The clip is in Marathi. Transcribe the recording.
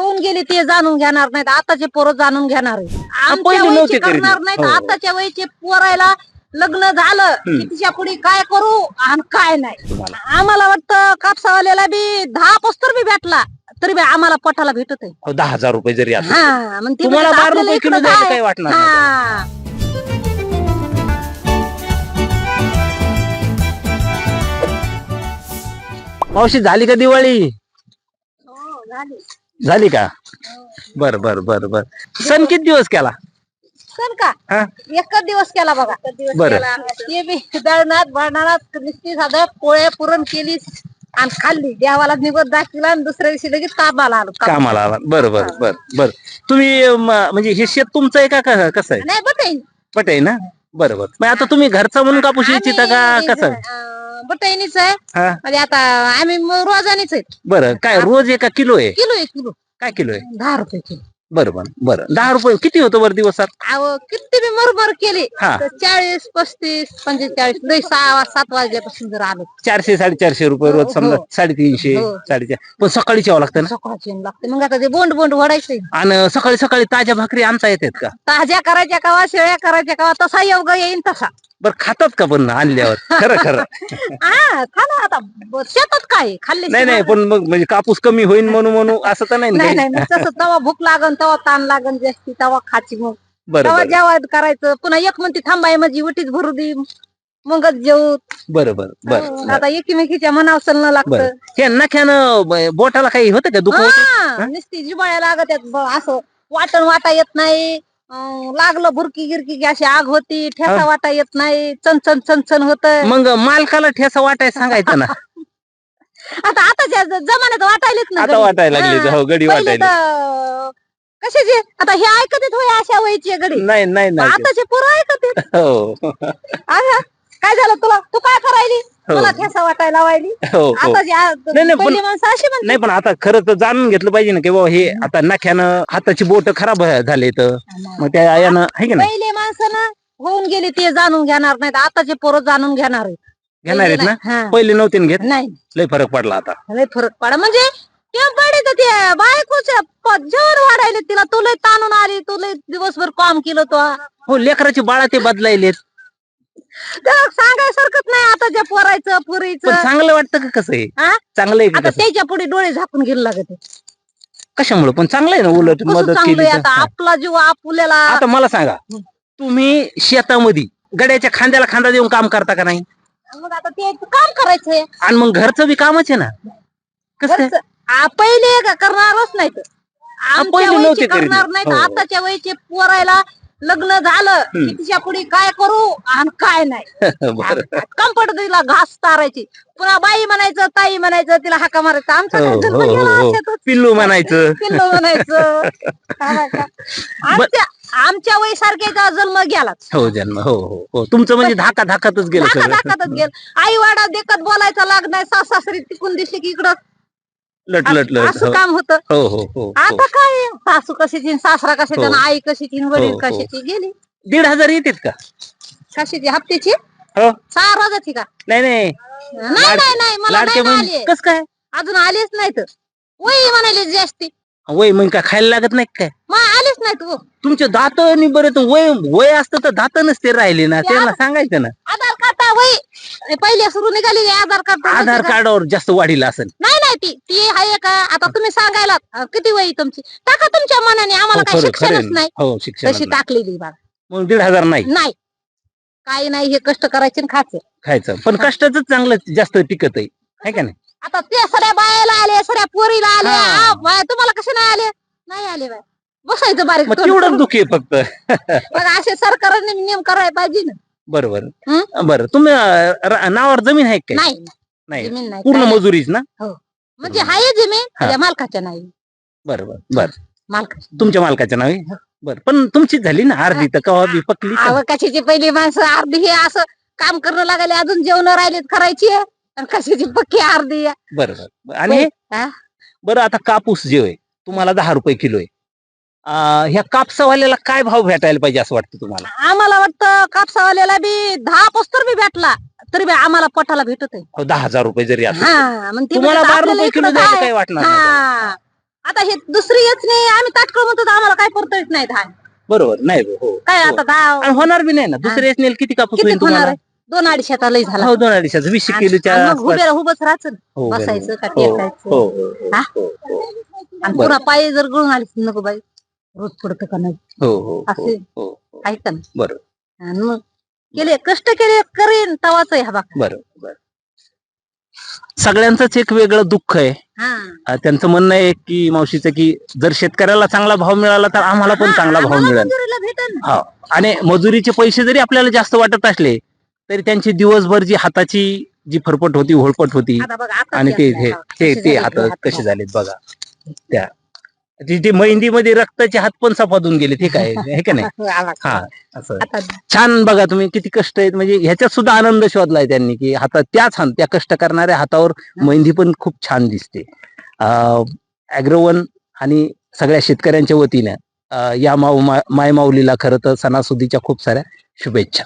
होऊन गेले ते जाणून घेणार नाहीत आताचे पोरं जाणून घेणार. आमच्या नव्हते वयचे. करणार नाहीत हो. आताच्या वयचे पोरायला लग्न झालं की तिच्या पुढे काय करू आणि काय नाही आम्हाला वाटतं कापसावाल्याला बी दहा पस्तर बी भेटला तरी बी आम्हाला पठाला भेटत आहे अहो, दहा हजार रुपये जरी असले हा मग ते तुम्हाला म्हणतात बारा आपल्याला रुपये किलो इकडं द्यायचं काय? काही वाटणार नाही. हा मावशी झाली का दिवाळी हो, झाली. झाली का? बर बर बर बर. सण किती दिवस केला? सण का? हा? एकच दिवस केला बघा. दिवस बरं. केला. ते बी दळणात भरणारात नुसती साधं पोळे पुरण केली आणि खाल्ली. देवाला निवड दाखविला आणि दुसऱ्या दिवशी लगेच ताबाला आलो. कामाला आला. बर बर बर बर. तुम्ही म, म्हणजे हे शेत तुमचं आहे का का- कसं आहे? नाही बटाई. पट आहे ना? बरं बरं. मग आता तुम्ही घरचा म्हणून कापूस इच्छिता का कसं? बटाईनीच आहे. हा? म्हणजे आता आम्ही म- रोजानीच आहे बरं काय रोज आहे का किलो आहे? किलो आहे किलो. काय किलो आहे? दहा रुपये किलो. बरं बरं बरं. दहा रुपये किती होतं बरं दिवसात? अहो किती बी मरमर केली हा. तर चाळीस पस्तीस पंचेचाळीस लई सहा सात वाजल्यापासून जर आलो. चारशे साडेचारशे रुपये रोज हो, समजा हो. साडेतीनशे हो. साडेचार. पण सकाळी यावं लागतं ना? सकाळची लागते. मग आता ते बोंड बोंड वडायचंय आणि सकाळी सकाळी ताज्या भाकरी आणता येतात का? ताज्या करायच्या कवा शेळ्या करायच्या कवा तसा योग येईन तसा. बरं खातात का पण आणल्यावर? खरं खरं. हा खा ना आता. ब- शेतात काय खाल्ले नाही नाही पण मग म्हणजे कापूस कमी होईल म्हणून म्हणून असं तर नाही ना नाही काही? नाही मग तसं तवा भूक लागन तवा ताण लागन जास्ती तवा खाची मग. बरं तवा बरं. जेवण करायचं. पुन्हा एक म्हणते थांबाय माझी उटीच भरू दे. मगच जेवू बरं बरं आता एकमेकीच्या मनावर सलनं लागतं. बरं. हे नख्यानं ब- बोटाला काही होतं का दुःख? हा, नुसती जिबाळ्या लागत आहेत ब- असं वाटण वाटा येत नाही. अं, लागलं भुरकी गिरकी की अशी आग होती ठेसा. वाटा येत नाही चणचण चणचण होत मग मालकाला ठेसा वाटाय सांगायचं ना. आता आताच्या ज- जमान्यात वाटायलेच ना आता गडी. वाटायला लागले हा. हो गडी पहिले वाटायला. तर कशाचे आता हे ऐकत आहेत होय अशा वयची गडी नाही नाही नाही. आताचे पोरं ऐकत आहेत. हो. अगं, काय झालं तुला? तू काय करायली हो. मला ठेसा वाटायला लावायली? हो हो. आताची आ- नाही, पण- पहिली माणसं अशी म्हणतात. नाही पण आता खरं तर जाणून घेतलं पाहिजे ना की बाबा हे आता नख्यानं हाताची बोट खराब झाले तर. मग त्या यानं आहे की नाही? पहिले माणसं ना होऊन गेले ते जाणून घेणार नाहीत. आताचे पोरं जाणून घेणार आहेत. घेणार आहेत ना? हा. पहिले नव्हते ना घेत? नाही. लय फरक पडला आता. लय फरक पडा म्हणजे ते पडे तर ते बायकोच्या प- जेवण वाढायले तिला. तू लय ताणून आली तू लय दिवसभर काम केलं तो. हो लेकराची बाळा ते बदलायलेत. तर सांगायसारखंच नाही आता जे पोरायचं पण पुरीचं चांगलं वाटतं का कसं आहे हा? चांगलं आहे का आता कसं? त्याच्या पुढे डोळे झाकून गेलं लागत कशामुळे पण चांगलं आहे ना उलट कसं मदत चांगलं केली आहे तर. आता आपला जीव आपुल्याला आता मला सांगा तुम्ही शेतामध्ये गड्याच्या खांद्याला खांदा देऊन काम करता का नाही मग आता ते काम करायचंय आणि मग घरचं बी कामच आहे ना कसं काय? घरचं- आ, पहिले का करणारच नाहीत आमच्या पहिले नव्हते वयचे करीत. करणार नाहीत हो. आताच्या वयचे पोरायला लग्न झालं की तिच्या पुढे काय करू आणि काय नाही. कंपट तिला घास तारायची. पुन्हा बाई म्हणायचं ताई म्हणायचं तिला हाका मारायचं. आमचा हो, हो, जन्म हो. पिल्लू म्हणायचं. पिल्लू म्हणायचं? आमच्या आमच्या वय सारख्याचा जन्म गेलाच. हो जन्म. हो हो हो. तुमचं म्हणजे धाका धाकातच गेलं धाका धाकातच गेल. आई वाडा देखत बोलायचा लाग नाही. सास सासरी तिकून दिसले की इकडं लट लट लट असं हो. काम होतं. हो हो. आता काय सासू कशाची सासरा कशाची हो. आणि आई कशाची वडील हो, हो. कशाची? गेली. दीड हजार येतात का? कशाची हप्त्याची? हो. सहा रोजाची का? नाही नाही. नाही नाही नाही मला लाडके नाही ना बहीण आली कस काय? अजून आलेच नाहीत. वही म्हणाले जास्ती. वय मग काय खायला लागत नाही काय? मग आलेच नाहीत हो. तुमचे दात आणि बरे तर वय वय असतं तर दात नसते राहिले ना. त्यांना सांगायचं ना. आधार कार्ड वही पहिले सुरू निघाली आधार कार्ड आधार कार्डावर जास्त वाढीला असेल. नाही नाही ती ती आहे का आता तुम्ही सांगायला अं, किती वही तुमची? टाका तुमच्या मनाने आम्हाला काही खरं खरं. आहे शिक्षणच. नाही. हो शिक्षण तशी टाकलेली बघा मग दीड हजार नाही. नाही. काही नाही हे कष्ट करायचे आणि खायचं. खायचं. पण कष्टाच चांगलं जास्त टिकत आहे. है का नाही? आता त्या सगळ्या बायाला आले सगळ्या पोरीला आले. हा. आ, बाया, तुम्हाला कसे नाही आले? नाही आले बाय. बसायचं बारीक मग तेवढंच. दुखी आहे फक्त. असे सरकारने नियम करायला पाहिजे ना. बरोबर. हं? बरं. तुम्ही अं, रा- नावावर जमीन आहे काय नाही. नाही. जमीन नाही. पूर्ण काय. मजुरीच ना? म्हणजे हाय जमीन हा. मालकाच्या नाही बरोबर बर. मालकाच्या. तुमच्या मालकाच्या नावे? बर. पण तुमचीच झाली ना अर्धी तर कवा बी पकली. अहो कशाची पहिली माणसं अर्धी हे असं काम करणं लागले अजून जेवण राहिलेत करायची आणि कशाची पक्की अर्धी आहे. बरोबर. आणि हे? हा? बरं आता कापूस जे आहे तुम्हाला दहा रुपये किलो आहे. ह्या कापसावाल्याला काय भाव भेटायला पाहिजे असं वाटतं तुम्हाला आम्हाला वाटतं कापसावाल्याला बी दहा पस्तर बी भेटला तरी बी आम्हाला पठाला भेटत आहे अहो, दहा हजार रुपये जरी असले हा मग ते तुम्हाला म्हणतात बारा आपल्याला रुपये किलो काय? वाटणार नाही हा आता हे दुसरी येच नाही आम्ही ताटकळ म्हणतो तर आम्हाला काय परतत नाही धान बरोबर नाही हो काय हो. आता दहा आणि होणार बी नाही ना दुसऱ्या नेल किती कापूस किती होईल होणार तुम्हाला आहे? दोन अडीच लय झाला हो दोन अडीच वीस किलोच्या आणि मग आसपास. उभे उभंच राहायचं हो. बसायचं का हो, टेकायचं हो, हो, हो, हा? हो, हो, आणि बरं. पुन्हा पायी जर गळून आली नको बाई रोज पडतं का नाही? हो, हो, हो, असे. हो, हो. ऐका ना बरोबर आणि मग केले कष्ट केले करेन तवाच ह्या बा बरोबर बरोबर. सगळ्यांचंच एक वेगळं दुःख आहे. हा. अं, त्यांचं म्हणणं आहे की मावशीचं की जर शेतकऱ्याला चांगला भाव मिळाला तर आम्हाला पण हा, चांगला भाव आम्हाला मिळेल. मजुरीला. हा. आणि मजुरीचे पैसे जरी आपल्याला जास्त वाटत असले तरी त्यांची दिवसभर जी हाताची जी फरफट होती होळपट होती आता बघा आता आणि ते हे ते ते हात कसे झालेत बघा. त्या. ती ती मेहंदीमध्ये रक्ताचे हात पण सफादून गेले ते काय? हे का नाही? हा असं. छान बघा तुम्ही किती कष्ट आहेत. म्हणजे ह्याच्यात सुद्धा आनंद शोधलाय त्यांनी की हातात त्याच हात त्या कष्ट करणाऱ्या हातावर मेहंदी पण खूप छान दिसते. अॅग्रोवन आणि सगळ्या शेतकऱ्यांच्या वतीनं या माऊ माय माऊलीला खरं तर सणासुदीच्या खूप साऱ्या शुभेच्छा.